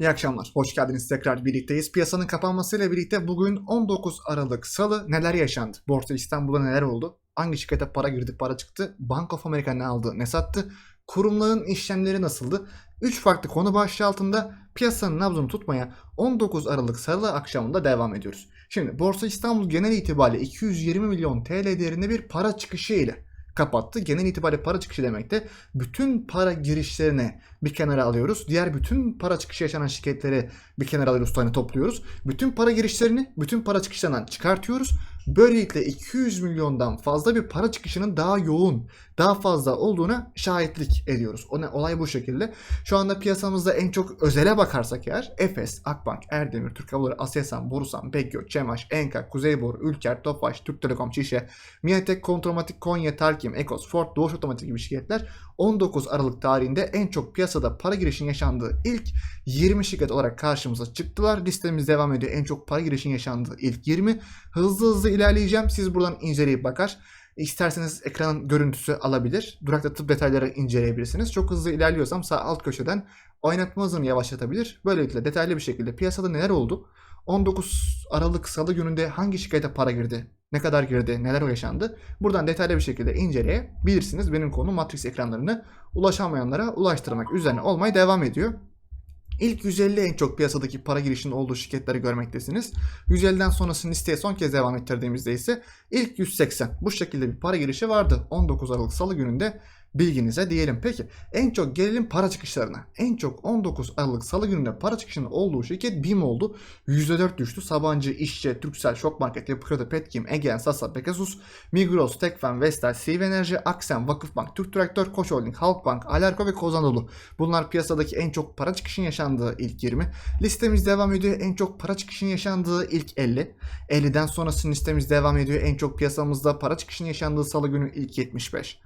İyi akşamlar. Hoş geldiniz. Tekrar birlikteyiz. Piyasanın kapanmasıyla birlikte bugün 19 Aralık Salı neler yaşandı? Borsa İstanbul'da neler oldu? Hangi şirkete para girdi, para çıktı? Bank of America ne aldı, ne sattı? Kurumların işlemleri nasıldı? 3 farklı konu başlığı altında piyasanın nabzını tutmaya 19 Aralık Salı akşamında devam ediyoruz. Şimdi Borsa İstanbul genel itibariyle 220 milyon TL değerinde bir para çıkışı ile kapattı. Genel itibariyle para çıkışı demek de bütün para girişlerini bir kenara alıyoruz. Diğer bütün para çıkışı yaşanan şirketleri bir kenara alıyoruz, tane topluyoruz. Bütün para girişlerini bütün para çıkışlarından çıkartıyoruz. Böylelikle 200 milyondan fazla bir para çıkışının daha yoğun, daha fazla olduğuna şahitlik ediyoruz. O ne, olay bu şekilde. Şu anda piyasamızda en çok özele bakarsak eğer Efes, Akbank, Erdemir, Türk Hava Aselsan, Borusan, Bekgö, Çemaş, Enka, Kuzeyboru, Ülker, Tofaş, Türk Telekom, Şişe, Miatek, Kontromatik, Konya, Terkim, Ekos, Ford, Doğuş Otomatik gibi şirketler 19 Aralık tarihinde en çok piyasada para girişinin yaşandığı ilk 20 şirket olarak karşımıza çıktılar. Listemiz devam ediyor. En çok para girişinin yaşandığı ilk 20. Hızlı hızlı ilerleyeceğim. Siz buradan inceleyip bakar. İsterseniz ekranın görüntüsü alabilir. Durakta tıp detayları inceleyebilirsiniz. Çok hızlı ilerliyorsam sağ alt köşeden oynatma hızını yavaşlatabilir. Böylelikle detaylı bir şekilde piyasada neler oldu? 19 Aralık Salı gününde hangi şirkete para girdi? Ne kadar girdi? Neler yaşandı? Buradan detaylı bir şekilde inceleyebilirsiniz. Benim konu Matrix ekranlarını ulaşamayanlara ulaştırmak üzerine olmaya devam ediyor. İlk 150 en çok piyasadaki para girişinin olduğu şirketleri görmektesiniz. 150'den sonrasını listeye son kez devam ettirdiğimizde ise ilk 180 bu şekilde bir para girişi vardı. 19 Aralık Salı gününde bilginize diyelim. Peki en çok gelelim para çıkışlarına. En çok 19 Aralık Salı gününde para çıkışının olduğu şirket BİM oldu. %4 düştü. Sabancı, İşçi, Türksel, Şok Market, Yapı Kredi, Petkim, Egean, Sasa, Pegasus, Migros, Tekfen, Vestel, Siv Enerji, Aksen, Vakıfbank, Türk Traktör, Koç Holding, Halkbank, Alarko ve Kozanolu. Bunlar piyasadaki en çok para çıkışının yaşandığı ilk 20. Listemiz devam ediyor. En çok para çıkışının yaşandığı ilk 50. 50'den sonrasının listemiz devam ediyor. En çok piyasamızda para çıkışının yaşandığı salı günü ilk 75.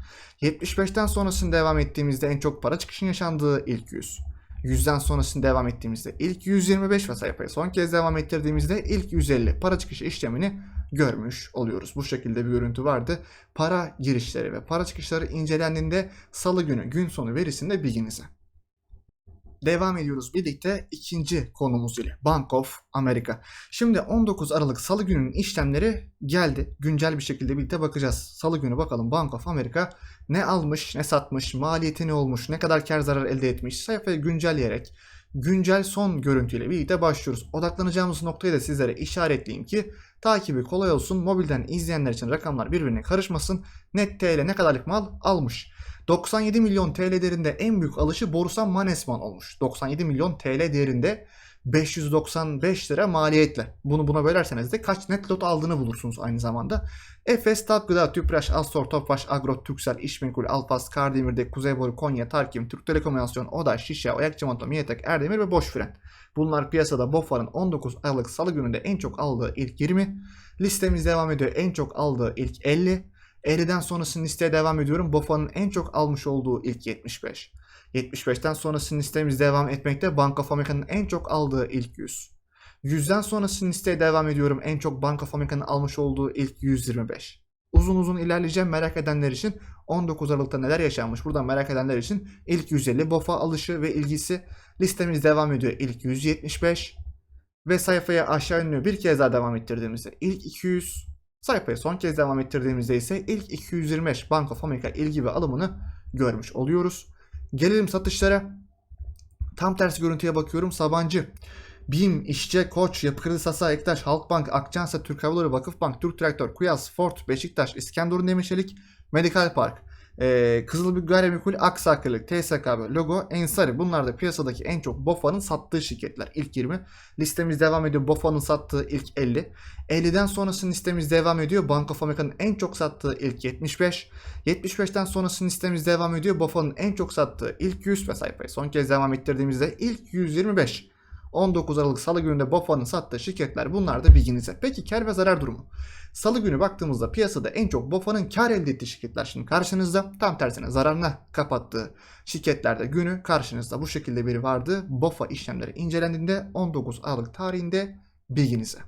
75'ten sonrasını devam ettiğimizde en çok para çıkışının yaşandığı ilk 100. 100'den sonrasını devam ettiğimizde ilk 125 ve sayfaya son kez devam ettirdiğimizde ilk 150 para çıkışı işlemini görmüş oluyoruz. Bu şekilde bir görüntü vardı. Para girişleri ve para çıkışları incelendiğinde salı günü gün sonu verisinde bilginize. Devam ediyoruz birlikte ikinci konumuz ile Bank of America. Şimdi 19 Aralık Salı gününün işlemleri geldi. Güncel bir şekilde birlikte bakacağız. Salı günü bakalım Bank of America ne almış, ne satmış, maliyeti ne olmuş, ne kadar kar zarar elde etmiş sayfayı güncelleyerek güncel son görüntüyle birlikte başlıyoruz. Odaklanacağımız noktayı da sizlere işaretleyeyim ki takibi kolay olsun. Mobilden izleyenler için rakamlar birbirine karışmasın. Net TL ne kadarlık mal almış. 97 milyon TL değerinde en büyük alışı Borusan Manesman olmuş. 97 milyon TL değerinde 595 lira maliyetle. Bunu buna bölerseniz de kaç net lot aldığını bulursunuz aynı zamanda. Efes, Tat Gıda, Tüpraş, Astor, Tofaş, Agro, Türksel, İşmenkul, Alpas, Kardemir'de, Kuzeyboru, Konya, Tarkim, Türk Telekomünikasyon, Oda, Şişe, Oyak Çimento, Miyetek, Erdemir ve Boş Fren. Bunlar piyasada BOFA'nın 19 Aralık Salı gününde en çok aldığı ilk 20. Listemiz devam ediyor. En çok aldığı ilk 50. 50'den sonrasının listeye devam ediyorum. BOFA'nın en çok almış olduğu ilk 75. 75'ten sonrasının listemiz devam etmekte. Bank of America'nın en çok aldığı ilk 100. 100'den sonrasının listeye devam ediyorum. En çok Bank of America'nın almış olduğu ilk 125. Uzun uzun ilerleyeceğim merak edenler için 19 Aralık'ta neler yaşanmış buradan merak edenler için ilk 150 BOFA alışı ve ilgisi listemiz devam ediyor ilk 175 ve sayfaya aşağı iniyor bir kez daha devam ettirdiğimizde ilk 200 sayfaya son kez devam ettirdiğimizde ise ilk 225 Bank of America ilgi ve alımını görmüş oluyoruz. Gelelim satışlara. Tam tersi görüntüye bakıyorum. Sabancı, BİM, İşçe, Koç, Yapı Kredi, Sasa, Ektaş, Halkbank, Akçansa, Türk Hava Yolları, Vakıfbank, Türk Traktör, Kuyas, Ford, Beşiktaş, İskenderun Demirçelik, Medikal Park, Ee, Kızılbük Gayrimenkul, Aksakırlık, TSKB, Logo, Ensari. Bunlar da piyasadaki en çok BOFA'nın sattığı şirketler. İlk 20. Listemiz devam ediyor. BOFA'nın sattığı ilk 50. 50'den sonrası listemiz devam ediyor. Bank of America'nın en çok sattığı ilk 75. 75'ten sonrası listemiz devam ediyor. BOFA'nın en çok sattığı ilk 100 ve sayfayı son kez devam ettirdiğimizde ilk 125. 19 Aralık Salı gününde BOFA'nın sattığı şirketler bunlar da bilginize. Peki kar ve zarar durumu? Salı günü baktığımızda piyasada en çok BOFA'nın kar elde ettiği şirketler şimdi karşınızda. Tam tersine zararına kapattığı şirketlerde günü karşınızda bu şekilde biri vardı. BOFA işlemleri incelendiğinde 19 Aralık tarihinde bilginize.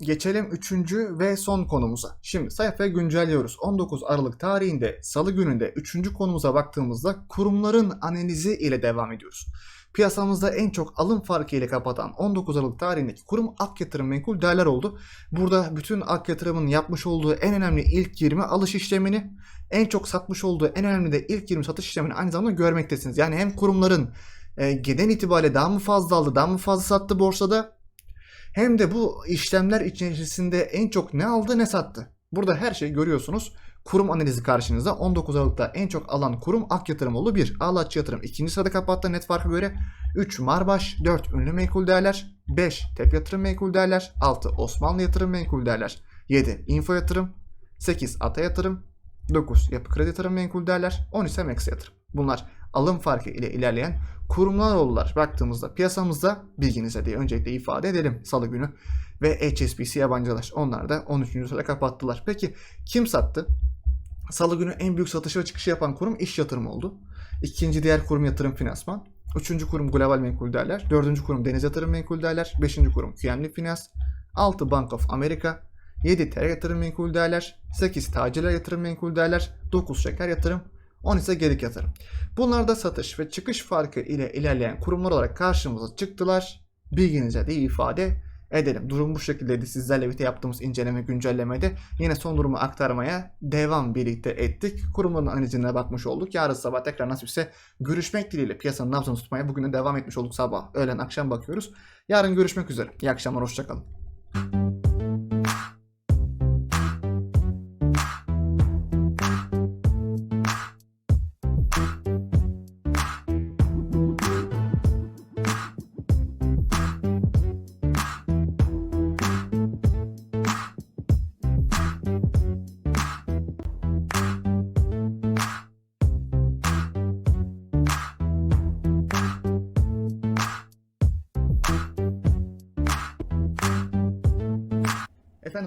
Geçelim 3. ve son konumuza. Şimdi sayfayı güncelliyoruz. 19 Aralık tarihinde salı gününde 3. konumuza baktığımızda kurumların analizi ile devam ediyoruz. Piyasamızda en çok alım farkı ile kapatan 19 Aralık tarihindeki kurum Ak Yatırım Menkul Değerler oldu. Burada bütün Ak Yatırım'ın yapmış olduğu en önemli ilk 20 alış işlemini, en çok satmış olduğu en önemli de ilk 20 satış işlemini aynı zamanda görmektesiniz. Yani hem kurumların e, gelen itibariyle daha mı fazla aldı, daha mı fazla sattı borsada hem de bu işlemler içerisinde en çok ne aldı ne sattı. Burada her şeyi görüyorsunuz. Kurum analizi karşınızda 19 Aralık'ta en çok alan kurum Ak Yatırım oldu. 1. Ağlaç Yatırım. ikinci sırada kapattı net farka göre. 3. Marbaş. 4. Ünlü Menkul Değerler. 5. Tep Yatırım Menkul Değerler. 6. Osmanlı Yatırım Menkul Değerler. 7. Info Yatırım. 8. Ata Yatırım. 9. Yapı Kredi Yatırım Menkul Değerler. 10 ise Max Yatırım. Bunlar alım farkı ile ilerleyen kurumlar oldular. Baktığımızda piyasamızda bilginize diye öncelikle ifade edelim salı günü. Ve HSBC yabancılar. Onlar da 13. sırada kapattılar. Peki kim sattı? Salı günü en büyük satışı ve çıkışı yapan kurum iş yatırım oldu. İkinci diğer kurum yatırım finansman. Üçüncü kurum global menkul değerler. Dördüncü kurum deniz yatırım menkul değerler. Beşinci kurum QNB Finans. Altı Bank of America. 7 TR yatırım menkul değerler. 8 tacirler yatırım menkul değerler. 9 şeker yatırım. 10 ise gedik yatırım. Bunlar da satış ve çıkış farkı ile ilerleyen kurumlar olarak karşımıza çıktılar. Bilginize de ifade edelim. Durum bu şekildeydi. Sizlerle birlikte yaptığımız inceleme güncellemede yine son durumu aktarmaya devam birlikte ettik. Kurumların analizine bakmış olduk. Yarın sabah tekrar nasipse görüşmek dileğiyle piyasanın nabzını tutmaya bugün de devam etmiş olduk sabah. Öğlen akşam bakıyoruz. Yarın görüşmek üzere. İyi akşamlar. Hoşçakalın.